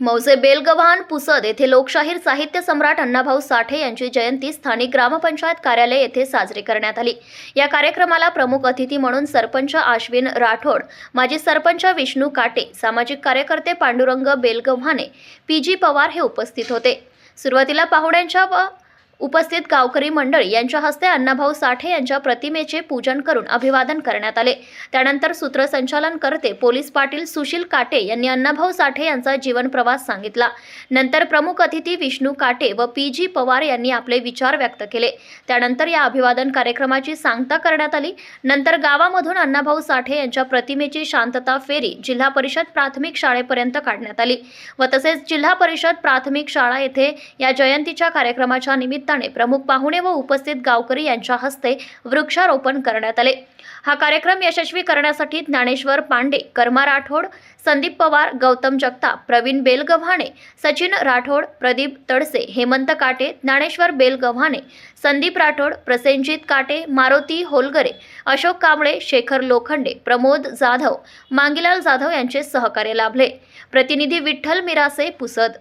मौजे बेलगव्हाण पुसद येथे लोकशाहीर साहित्य सम्राट अण्णाभाऊ साठे यांची जयंती स्थानिक ग्रामपंचायत कार्यालय येथे साजरी करण्यात आली. या कार्यक्रमाला प्रमुख अतिथी म्हणून सरपंच आश्विन राठोड माजी सरपंच विष्णू काटे सामाजिक कार्यकर्ते पांडुरंग बेलगव्हाणे पी जी पवार हे उपस्थित होते. सुरुवातीला पाहुण्यांच्या व उपस्थित गावकरी मंडळी यांच्या हस्ते अण्णाभाऊ साठे यांच्या प्रतिमेचे पूजन करून अभिवादन करण्यात आले. त्यानंतर सूत्रसंचालन करते पोलीस पाटील सुशील काटे यांनी अण्णाभाऊ साठे यांचा जीवन प्रवास सांगितला. नंतर प्रमुख अतिथी विष्णू काटे व पी जी पवार यांनी आपले विचार व्यक्त केले. त्यानंतर या अभिवादन कार्यक्रमाची सांगता करण्यात आली. नंतर गावामधून अण्णाभाऊ साठे यांच्या प्रतिमेची शांतता फेरी जिल्हा परिषद प्राथमिक शाळेपर्यंत काढण्यात आली व तसेच जिल्हा परिषद प्राथमिक शाळा येथे या जयंतीच्या कार्यक्रमाच्या निमित्त निमित्ताने प्रमुख पाहुणे व उपस्थित गावकरी यांच्या हस्ते वृक्षारोपण करण्यात आले. हा कार्यक्रम यशस्वी करण्यासाठी ज्ञानेश्वर पांडे कर्मा राठोड संदीप पवार गौतम जगताप प्रवीण बेलगव्हाणे सचिन राठोड प्रदीप तडसे हेमंत काटे ज्ञानेश्वर बेलगव्हाणे संदीप राठोड प्रसेनजित काटे मारुती होलगरे अशोक कांबळे शेखर लोखंडे प्रमोद जाधव मांगीलाल जाधव यांचे सहकार्य लाभले. प्रतिनिधी विठ्ठल मिरासे पुसद.